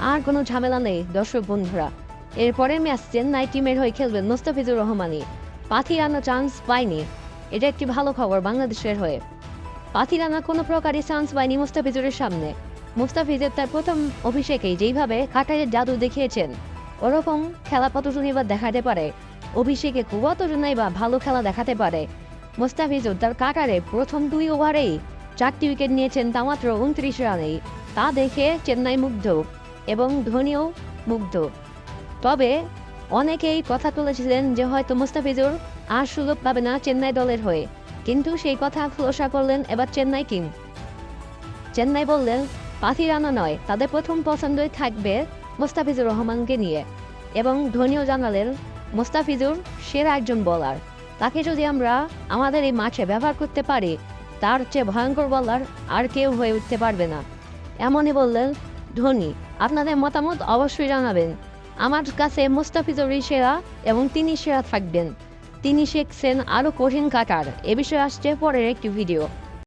আর কোনো ঝামেলা নেই, দর্শক বন্ধুরা। এরপরের ম্যাচ চেন্নাই টিমের হয়ে খেলবেন মোস্তাফিজুর রহমানই। পাথি রানা চান্স পায়নি। এটা একটি ভালো খবর বাংলাদেশের হয়ে। পাথি রানা কোনো প্রকারই চান্স পায়নি মোস্তাফিজুরের সামনে। মুস্তাফিজের তার প্রথম অভিষেকেই যেইভাবে কাটারের জাদু দেখিয়েছেন, ওরকম খেলা কতজনই বা দেখাতে পারে? অভিষেকে কতজনই বা ভালো খেলা দেখাতে পারে? মোস্তাফিজুর তার কাটারে প্রথম দুই ওভারেই চারটি উইকেট নিয়েছেন, তা মাত্র উনত্রিশ রানেই। তা দেখে চেন্নাই মুগ্ধ। এবং ধোনিও মুগ্ধ। তবে অনেকেই কথা তুলেছিলেন যে হয়তো মুস্তাফিজুর আর সুযোগ পাবে না চেন্নাই দলের হয়ে। কিন্তু সেই কথা খোলসা করলেন এবার চেন্নাই কিং। চেন্নাই বললেন, পাথি রানা নয়, তাদের প্রথম পছন্দই থাকবে মোস্তাফিজুর রহমানকে নিয়ে। এবং ধোনিও জানালেন, মোস্তাফিজুর সেরা একজন বলার তাকে যদি আমরা আমাদের এই মাঠে ব্যবহার করতে পারি, তার চেয়ে ভয়ঙ্কর বলার আর কেউ হয়ে উঠতে পারবে না। এমনই বললেন ধোনি। আপনাদের মতামত অবশ্যই জানাবেন। আমার কাছে মুস্তাফিজুরই সেরা এবং তিনি সেরা থাকবেন। তিনি শিখছেন আরও কঠিন কাটার। এ বিষয়ে আসছে পরের একটি ভিডিও।